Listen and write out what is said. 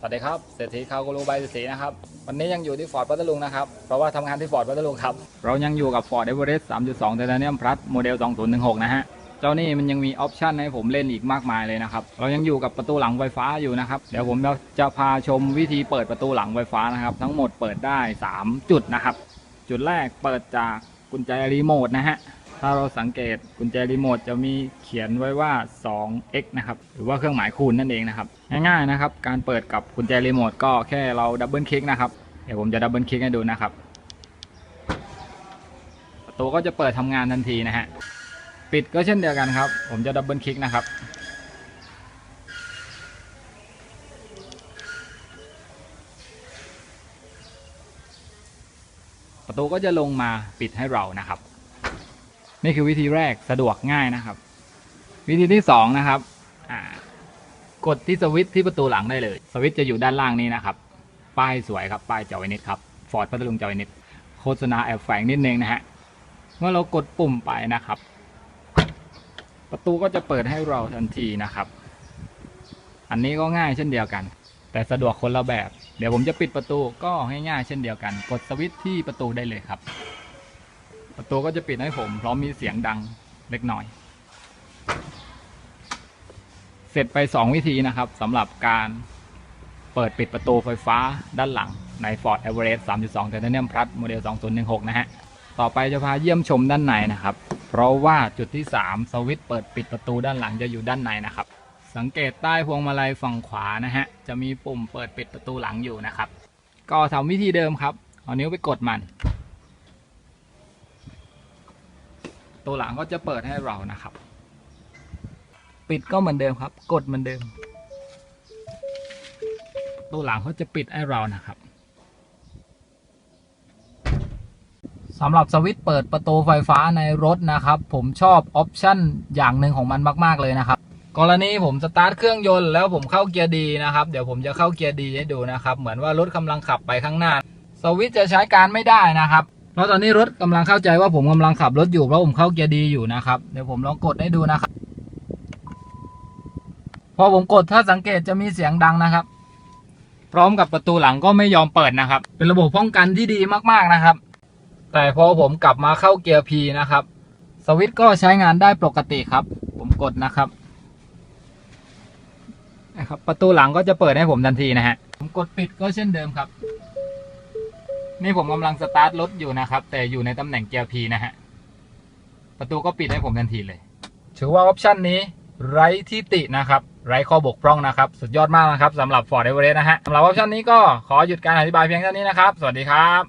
สวัสดีครับเศรษฐีคาวกูรูใบายเศรษฐีนะครับ วันนี้ยังอยู่ที่ฟอร์ดพัทลุงนะครับ เพราะว่าทำงานที่ฟอร์ดพัทลุงครับ เรายังอยู่กับ Ford Everest 3.2 Titanium Plus โมเดล 2016 นะฮะ เจ้านี่มันยังมีออปชันให้ผมเล่นอีกมากมายเลยนะครับ เรายังอยู่กับประตูหลังไฟฟ้าอยู่นะครับ เดี๋ยวผมจะพาชมวิธีเปิดประตูหลังไฟฟ้านะครับ ทั้งหมดเปิดได้ 3 จุดนะครับ จุดแรกเปิดจากกุญแจรีโมทนะฮะ ถ้าเราสังเกตกุญแจรีโมทจะมีเขียนไว้ว่า 2x นะครับหรือว่าเครื่องหมายคูณนั่นเองนะครับง่ายๆนะครับการเปิดกับกุญแจรีโมทก็แค่เราดับเบิลคลิกนะครับเดี๋ยวผมจะดับเบิลคลิกให้ดูนะครับประตูก็จะเปิดทำงานทันทีนะฮะปิดก็เช่นเดียวกันครับ ผมจะดับเบิลคลิกนะครับประตูก็จะลงมาปิดให้เรานะครับ นี่คือวิธีแรกสะดวกง่ายนะครับ วิธีที่สองนะครับกดที่สวิตช์ที่ประตูหลังได้เลย สวิตช์จะอยู่ด้านล่างนี้นะครับ ป้ายสวยครับ ป้ายจอไวนิดครับฟอร์ดพัทลุงจอไวนิดโฆษณาแอบแฝงนิดนึงนะฮะเมื่อเรากดปุ่มไปนะครับ ประตูก็จะเปิดให้เราทันทีนะครับ อันนี้ก็ง่ายเช่นเดียวกัน แต่สะดวกคนละแบบ เดี๋ยวผมจะปิดประตูก็ง่ายๆเช่นเดียวกัน กดสวิตช์ที่ประตูได้เลยครับ ประตูก็จะปิดให้ผมพร้อมมีเสียงดังเล็กน้อย เสร็จไป 2 วิธีนะครับสำหรับการเปิดปิดประตูไฟฟ้าด้านหลังใน Ford Everest 3.2 Titanium Plus โมเดล 2016 นะฮะ ต่อไปจะพาเยี่ยมชมด้านในนะครับ เพราะว่าจุดที่ 3 สวิตช์เปิดปิดประตูด้านหลังจะอยู่ด้านในนะครับ สังเกตใต้พวงมาลัยฝั่งขวานะฮะ จะมีปุ่มเปิดปิดประตูหลังอยู่นะครับ ก็ทำวิธีเดิมครับ เอานิ้วไปกดมัน ตัวหลังก็จะเปิดให้เรานะครับ ปิดก็เหมือนเดิมครับ กดเหมือนเดิม ตัวหลังเขาจะปิดให้เรานะครับสำหรับสวิตช์เปิดประตูไฟฟ้าในรถนะครับ ผมชอบออปชั่นอย่างหนึ่งของมันมาก ๆ เลยนะครับ กรณีผมสตาร์ทเครื่องยนต์แล้วผมเข้าเกียร์ดีนะครับ เดี๋ยวผมจะเข้าเกียร์ดีให้ดูนะครับ เหมือนว่ารถกำลังขับไปข้างหน้า สวิตช์จะใช้การไม่ได้นะครับ เพราะตอนนี้รถกำลังเข้าใจว่าผมกำลังขับรถอยู่เพราะผมเข้าเกียร์ดีอยู่นะครับเดี๋ยวผมลองกดให้ดูนะครับ พอผมกดถ้าสังเกตจะมีเสียงดังนะครับ พร้อมกับประตูหลังก็ไม่ยอมเปิดนะครับ เป็นระบบป้องกันที่ดีมากๆนะครับ แต่พอผมกลับมาเข้าเกียร์ P นะครับ สวิตช์ก็ใช้งานได้ปกติครับ ผมกดนะครับนะครับประตูหลังก็จะเปิดให้ผมทันทีนะฮะผมกดปิดก็เช่นเดิมครับ นี่ผมกำลังสตาร์ทรถอยู่นะครับ แต่อยู่ในตำแหน่งเกียร์ P นะฮะ ประตูก็ปิดให้ผมทันทีเลย ถือว่าออปชันนี้ไร้ที่ตินะครับ ไร้ข้อบกพร่องนะครับ สุดยอดมากนะครับสำหรับ Ford Everest นะฮะสำหรับออปชันนี้ก็ขอหยุดการอธิบายเพียงเท่านี้นะครับ สวัสดีครับ